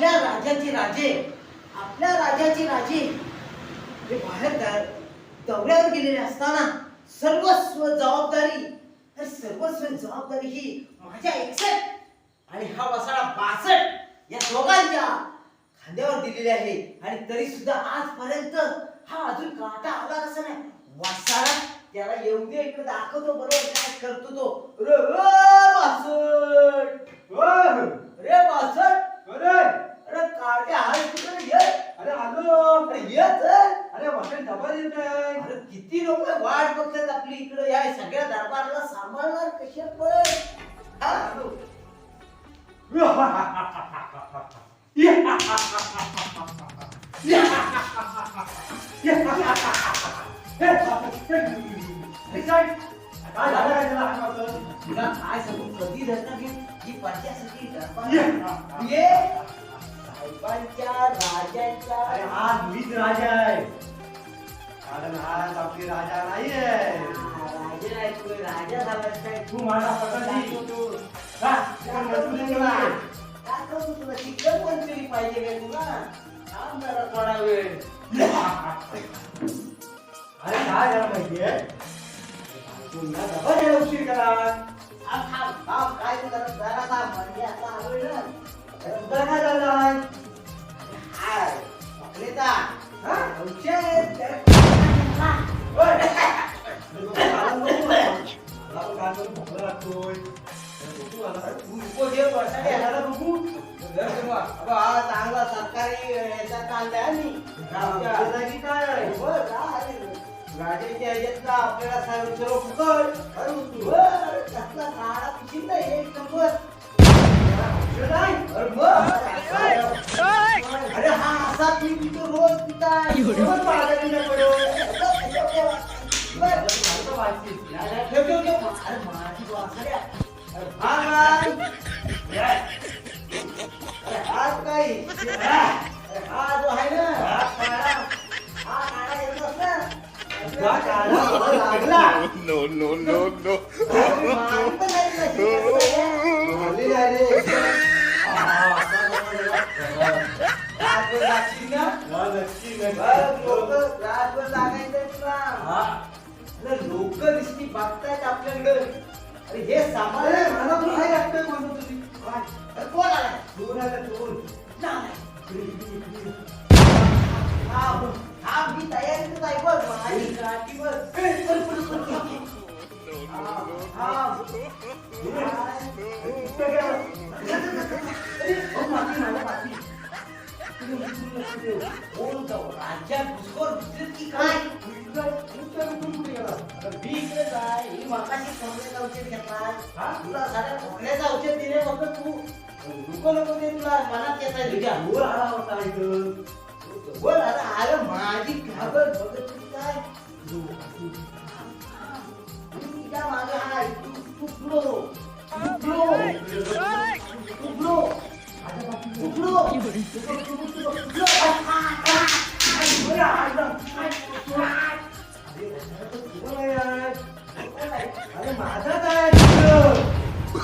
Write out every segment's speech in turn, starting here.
आपल्या राजाचे राजे आपल्या राजाचे राजे हे बाहेर दौऱ्यावर गेलेले असताना सर्वस्व जबाबदारी तर सर्वस्व जबाबदारी ही माझ्या एकसठ आणि हा वसाडा बासष्ट या दोघांच्या खांद्यावर दिलेली आहे. आणि तरी सुद्धा आजपर्यंत हा अजून काटा आला कसा नाही. वसाडा त्याला येऊन दे इकडे दाखवतो बरोबर काय करतो तो. रे बासष्ट रे बासष्ट अरे! अरे काटे हाय कुठे ये अरे आलो अरे ये तर अरे वसंत डबा येत अरे किती लोक वाट बघतात आपली इकडे. या सगळ्या दरबाराला सांभाळणार कशा पण? हा? अरे काय? झालं काय? तुला? काय सांगू? कधी धरणार घे ही ये. दरबार ये साहेबांच्या राजाच्या अरे हा मीच राजा आहे. कारण आज आपली राजा नाहीये. राजा नाही तू राजा झालास काय? तू माझा. हा, तुला तुला चिकन मंचुरी पाहिजे काय तुला? थांब जरा थोडा वेळ. दे. अरे काय झालं माहितीये? पुन्हा डबा द्यायला उशीर करा. थांब थांब थांब. काय तू जरा थांब म्हणजे आता तुला चांगला सरकारी याचा कांदा आहे मी आमच्या जागी काय? राजाच्या ह्याच्यातला आपल्याला सर्व सर्व फुकट अरे बर, कसला काळा पिशील ना एक नंबर? अरे मग, પાછા પી પી તો રોજ પીતા રોજ પાછા પીને પડ્યો. No, no, no, no. no. रातभर ना? हा, नक्की, बघ, रातभर तुला. हा. लोक दिसती बघतायत आपल्याकडे अरे हे सांभाळ मला पण काय लागतंय म्हणतो तुझी. अरे कोण आलाय दोन आला दोन. हा मी तयारीतच आहे बघ माझी गाठी बघ ए, अरे, गेला? अरे औषध तुला दिले फक्त तू नको नको ते तुला मनात येत आहे तुझ्या आला होता इथं. बोल आता अरे माझी घाबर बघत काय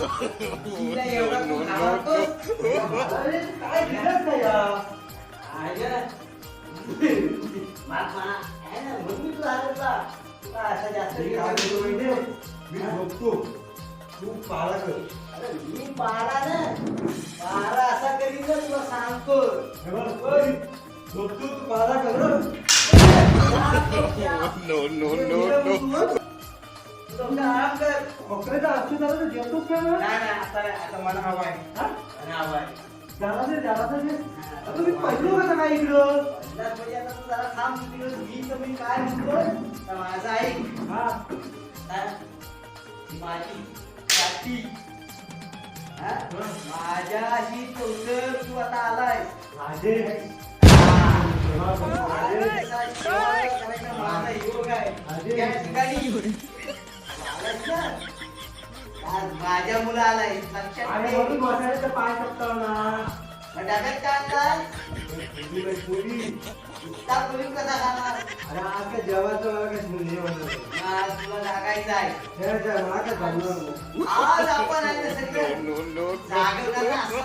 तिला एवढा तू घाबरतोस? अरे, तू काय दिलंस का या? आहे ना, म्हणून मी तुला जास्त मी काय करतो मी तू पाळा कर अरे मी पारा ना पारा असा करीन ना तुला सांगतो हे बघ, ओय, बघतो तू पाळा कर हं. No, no, no, no. आता मला हवा आहे. हा? हवा आहे. जरा दे, जरा तर मी पहिलो कसं काय इकडं? म्हणजे तू जरा थांब तू तिकडे मी तर मी काय म्हणतो? माझा ऐक. हा. माझी हा? माझ्याशी चौथर तू आता आलाय. राजे माझा. योग आहे. आज माझ्या मुलं आलाय लक्षात आणि ठेव. म्हणून मग डब्यात काय बाई. इतका कसा खाणार अरे आज काय जेवायचं मला काय म्हणलं आज तुला जागायचं आहे जे मला काय जमलं नाही. आज आपण आहे ना सगळे No, no, no. जागवणार ना असं.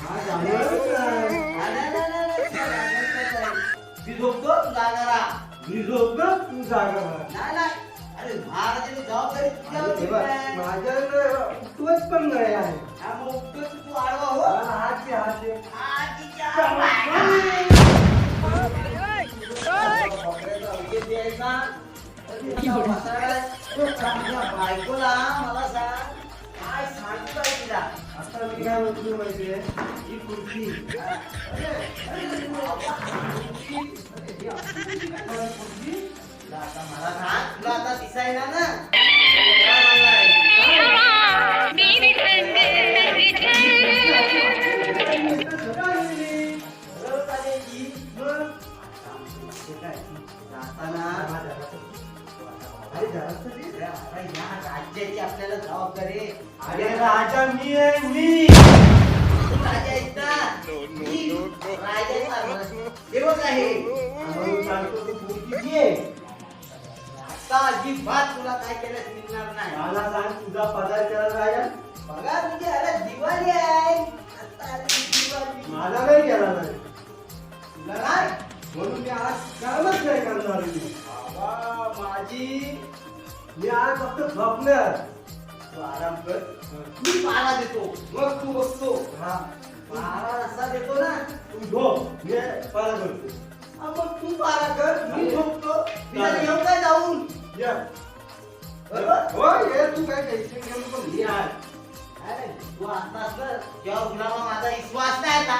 हा, जमलंच नाही. झोपतो तू जागा राहा मी झोपतो तू जागा नाही अरे महाराजांनी जबाबदारी तुझ्यावर हे दिली बघ, आहे. माझ्याकडे उठवत पण नाही आहे हा, मग उठतो तू आडवा हो हा, हात दे, हात दे. आजीच्या बायका. बकऱ्याचा उजेड द्यायचा. कधी असा बसायला, तो चांगल्या बायकोला मला सांग काय सांगू काय तिला आता मी काय म्हणतो माहितीये ही खुर्ची तुला आता मला सांग तुला आता दिसायला ना काय म्हणलाय? बरोबर चालेल की? मग हे काय? जाताना अरे जरासं दे. अरे आता राज्याची आपल्याला जबाबदारी आहे. अरे राजा मी आहे मी राजा आहेत ना? मी सेवक आहे अजिबात तुला काय केलं मिळणार नाही. मला सांग तुझा पगार केला राजा? बघा म्हणजे अरे दिवाळी आहे. आता आली दिवाळी. माझा नाही केला नाही. तुला नाही म्हणून मी आज कामच नाही करणार मी. बाबा माझी. मी आज फक्त झोपणार. तू आराम कर. मी पारा देतो. मग तू बसतो हा. पारा असा देतो ना. तू झोप. मी पाला करतो. मग तू पारा कर. मी झोपतो. मी जाऊन? या. बरोबर? हो ये तू काय टेन्शन घेऊ नको मी आहे? अरे तू आता असलं जेव्हा गुलामा माझा विश्वास नाही आता.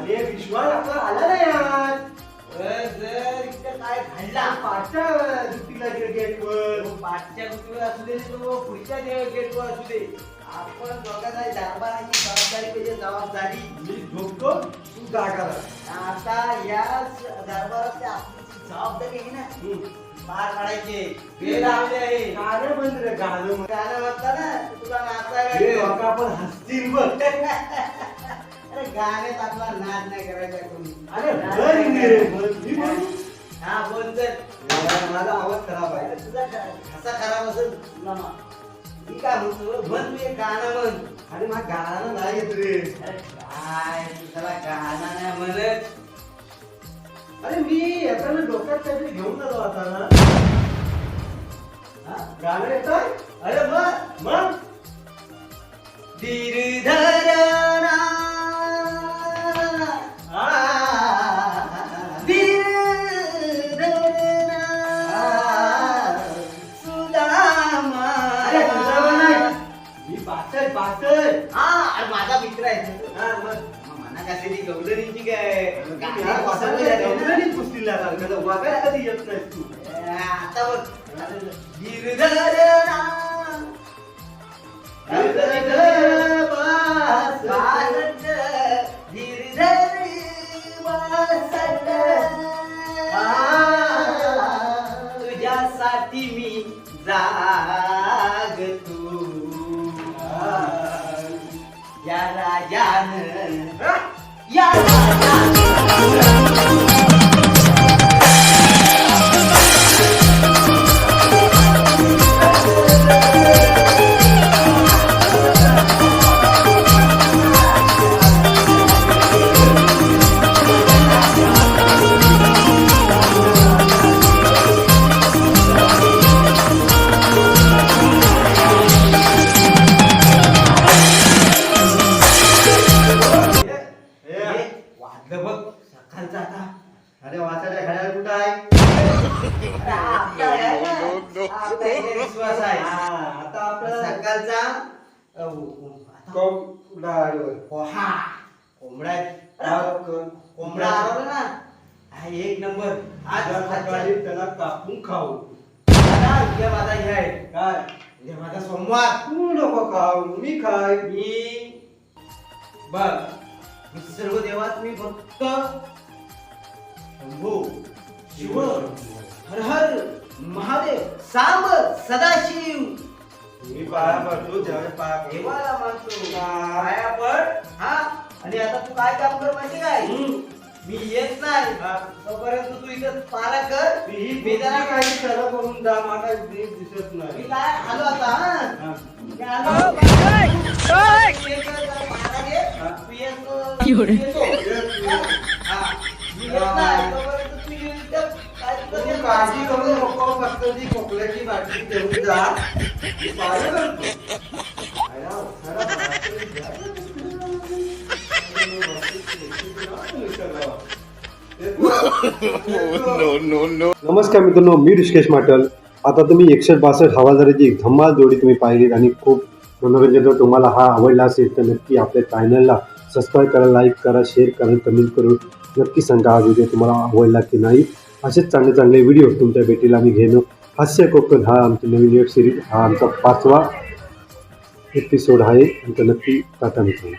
अरे विश्वास आपला आला नाही आज अरे, जर इथं काय घडला पाचच्या दुटीला गेटवर तो पाठच्या गोष्टीवर असू दे तो पुढच्या गेटवर असू दे. आपण दोघांना दरबाराची जबाबदारी म्हणजे जबाबदारी मी झोपतो तू जागा. आता या दरबारात आपली जबाबदारी आहे ना. पार पाडायचे वेळ लावले आहे गाणं बंद रे गाणं. गाणं म्हणता ना तुला नाचायला हे आपण हसतील बघ अरे गाण्यात आपला नाद नाही करायचा कोणी अरे बरं रे, बरं. मी बोलू? हा बोल तर माझा आवाज खराब आहे अरे तुझा कसा खराब असेल तुला मी काय म्हणतो? गाणं म्हण अरे गाणं नाही येत रे. अरे काय तू त्याला गाणं नाही म्हणत. अरे मी येताना डोक्यात काहीतरी घेऊन आलो आता ना. हा? गाणं येत अरे मग मग गिरधरणा ती गौडरीची काय गाणी या पसंत वासाला आहे. गवळणी कुस्तीला लागलं. वागायला कधी येत नाही तू. आता बघ. तुझ्यासाठी मी जागतो. या राजान वाचायला घड्याळ कुठं आहे? विश्वास आहे आता आपलं सकाळचा कोंबडा हा, कोंबडा आला ना? एक नंबर. आज सकाळी त्याला कापून खाऊ. उद्या माझा हे आहे. काय? उद्या माझा सोमवार. तू नको खाऊ. मी खाय. मी बघ सर्व देवात मी फक्त शंभू शिव हर हर महादेव सांब सदाशिव. मी पाया पडतो ज्यावेळेस पाया पडतो. देवाला मानतो. पाया पड हा. आणि आता तू काय काम कर माहिती काय. मी येत नाही. हा. तोपर्यंत तू इथं पारा कर. मी ही मी जरा काही त्याला करून दा मला नीट दिसत मी नाही काय आलो आता हा. मी आलो. हा. तू येतो. हा. मी येत नाही. तोपर्यंत तू काळजी करू नको फक्त ती खोकल्याची बाटली जा. पाहिलं. नमस्कार मित्रांनो मी ऋषिकेश माटल. आता तुम्ही एकशे बासष्ट हवालदाराची एक धम्माल जोडी तुम्ही पाहिलीत आणि खूप मनोरंजन जर तुम्हाला हा आवडला असेल तर नक्की आपल्या चॅनलला सबस्क्राईब करा लाईक करा शेअर करा कमेंट करून नक्की सांगा हा व्हिडिओ तुम्हाला आवडला की नाही असेच चांगले चांगले व्हिडिओ तुमच्या भेटीला आम्ही घेणं हास्य कोकण हा आमची नवीन वेब सिरीज हा आमचा पाचवा एपिसोड आहे. आमचं नक्की टाटा मित्रांनो.